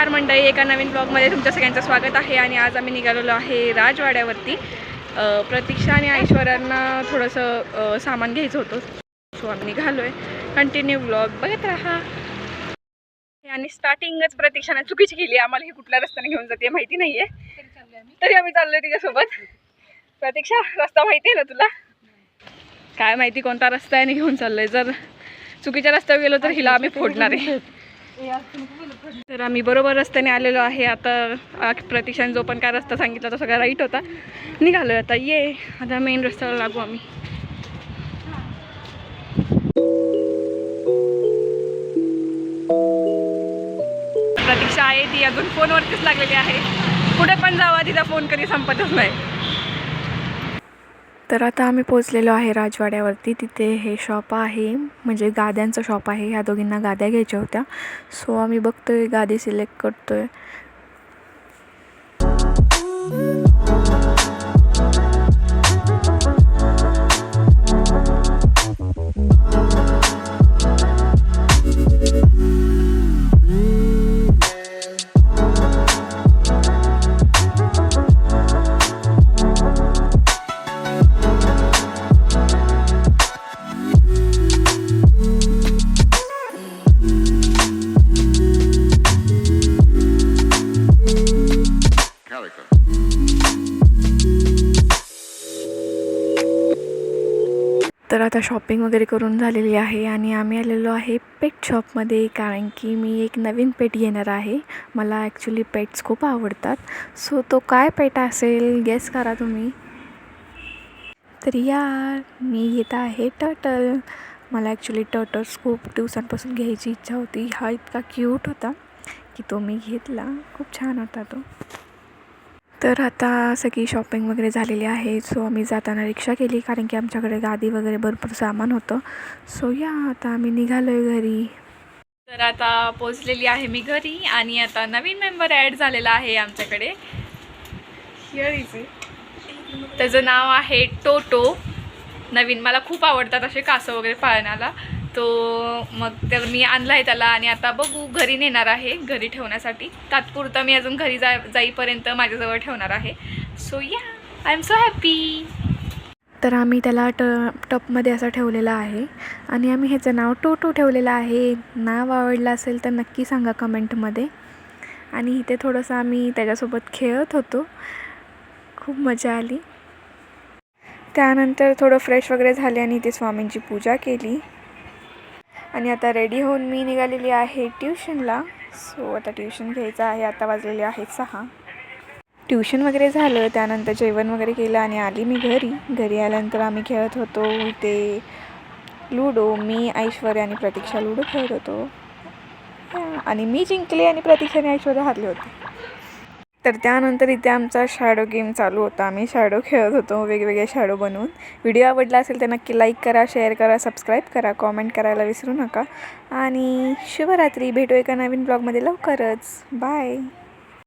नमस्कार मंडळी एका नवीन ब्लॉगमध्ये तुमच्या सगळ्यांचं स्वागत आहे आणि आज आम्ही निघालेलो आहे राजवाड्यावरती. प्रतीक्षा आणि ऐश्वर्यांना थोडंसं सामान घ्यायचं होतं. सो आम्ही निघालो आहे कंटिन्यू ब्लॉग बघत राहा. आणि स्टार्टिंगच प्रतीक्षाने चुकीची केली. आम्हाला ही कुठल्या रस्त्याने घेऊन जाते माहिती नाही आहे तरी आम्ही चाललोय तिच्यासोबत. प्रतीक्षा रस्ता माहिती आहे ना तुला? काय माहिती कोणता रस्ता आहे आणि घेऊन चाललोय. जर चुकीच्या रस्त्यावर गेलो तर हिला आम्ही फोडणार आहे. तर आम्ही बरोबर रस्त्याने आलेलो आहे. आता प्रतीक्षाने जो पण काय रस्ता सांगितला तो सगळा राईट होता. निघालो आता. ये आता मेन रस्त्याला लागू आम्ही. प्रतीक्षा आहे ती अजून फोनवरतीच लागलेली आहे. कुठे पण जावा तिचा फोन कधी संपतच नाही. तर आता आम्ही पोचलेलो आहे राजवाड्यावरती. तिथे हे शॉप आहे. म्हणजे गाद्यांचं शॉप आहे. ह्या दोघींना गाद्या घ्यायच्या होत्या. सो आम्ही बघतोय गादी सिलेक्ट करतोय. Calico. तर आता शॉपिंग वगैरे करून झालेली आहे आणि आम्ही आलेलो आहे पेट शॉपमध्ये कारण की मी एक नवीन पेट घेणार आहे. मला ॲक्च्युली पेट्स खूप आवडतात. सो तो काय पेट असेल गेस करा तुम्ही. तर या मी घेत आहे टर्टल मला ॲक्च्युली टर्टल्स खूप दिवसांपासून घ्यायची इच्छा होती. हा इतका क्यूट होता की तो मी घेतला. खूप छान होता तो. तर आता सगळी शॉपिंग वगैरे झालेली आहे. सो आम्ही जाताना रिक्षा केली कारण की आमच्याकडे गादी वगैरे भरपूर सामान होतं. सो या आता आम्ही निघालो आहे घरी. तर आता पोचलेली आहे मी घरी आणि आता नवीन मेंबर ॲड झालेला आहे आमच्याकडे. हिअर इज त्याचं नाव आहे टोटो नवीन मला खूप आवडतात असे कासं वगैरे पाळण्याला. तो मग तर मी आणला आहे त्याला आणि आता बघू घरी नेणार आहे घरी ठेवण्यासाठी. तात्पुरता मी अजून घरी जा जाईपर्यंत माझ्याजवळ ठेवणार आहे. सो या आय एम सो हॅपी तर आम्ही त्याला ट टपमध्ये असं ठेवलेलं आहे आणि आम्ही ह्याचं नाव टोटो ठेवलेलं आहे. नाव आवडलं असेल तर नक्की सांगा कमेंटमध्ये. आणि इथे थोडंसं आम्ही त्याच्यासोबत खेळत होतो. खूप मजा आली. त्यानंतर थोडं फ्रेश वगैरे झाले आणि इथे स्वामींची पूजा केली. आणि आता रेडी होऊन मी निघालेली आहे ट्युशनला. सो आता ट्युशन घ्यायचं आहे. आता वाजलेले आहेत सहा. ट्युशन वगैरे झालं त्यानंतर जेवण वगैरे केलं आणि आली मी घरी. घरी आल्यानंतर आम्ही खेळत होतो इथे लुडो. मी ऐश्वर्या आणि प्रतीक्षा लुडो खेळत होतो. आणि मी जिंकले आणि प्रतीक्षाने ऐश्वर्या हारले होते. तर त्यानंतर इथे आमचा शॅडो गेम चालू होता. आम्ही शॅडो खेळत होतो वेगवेगळे शॅडो बनवून. व्हिडिओ आवडला असेल तर नक्की लाईक करा शेअर करा सबस्क्राईब करा कॉमेंट करायला विसरू नका. आणि शुभरात्री. भेटू एका नवीन ब्लॉगमध्ये लवकरच. बाय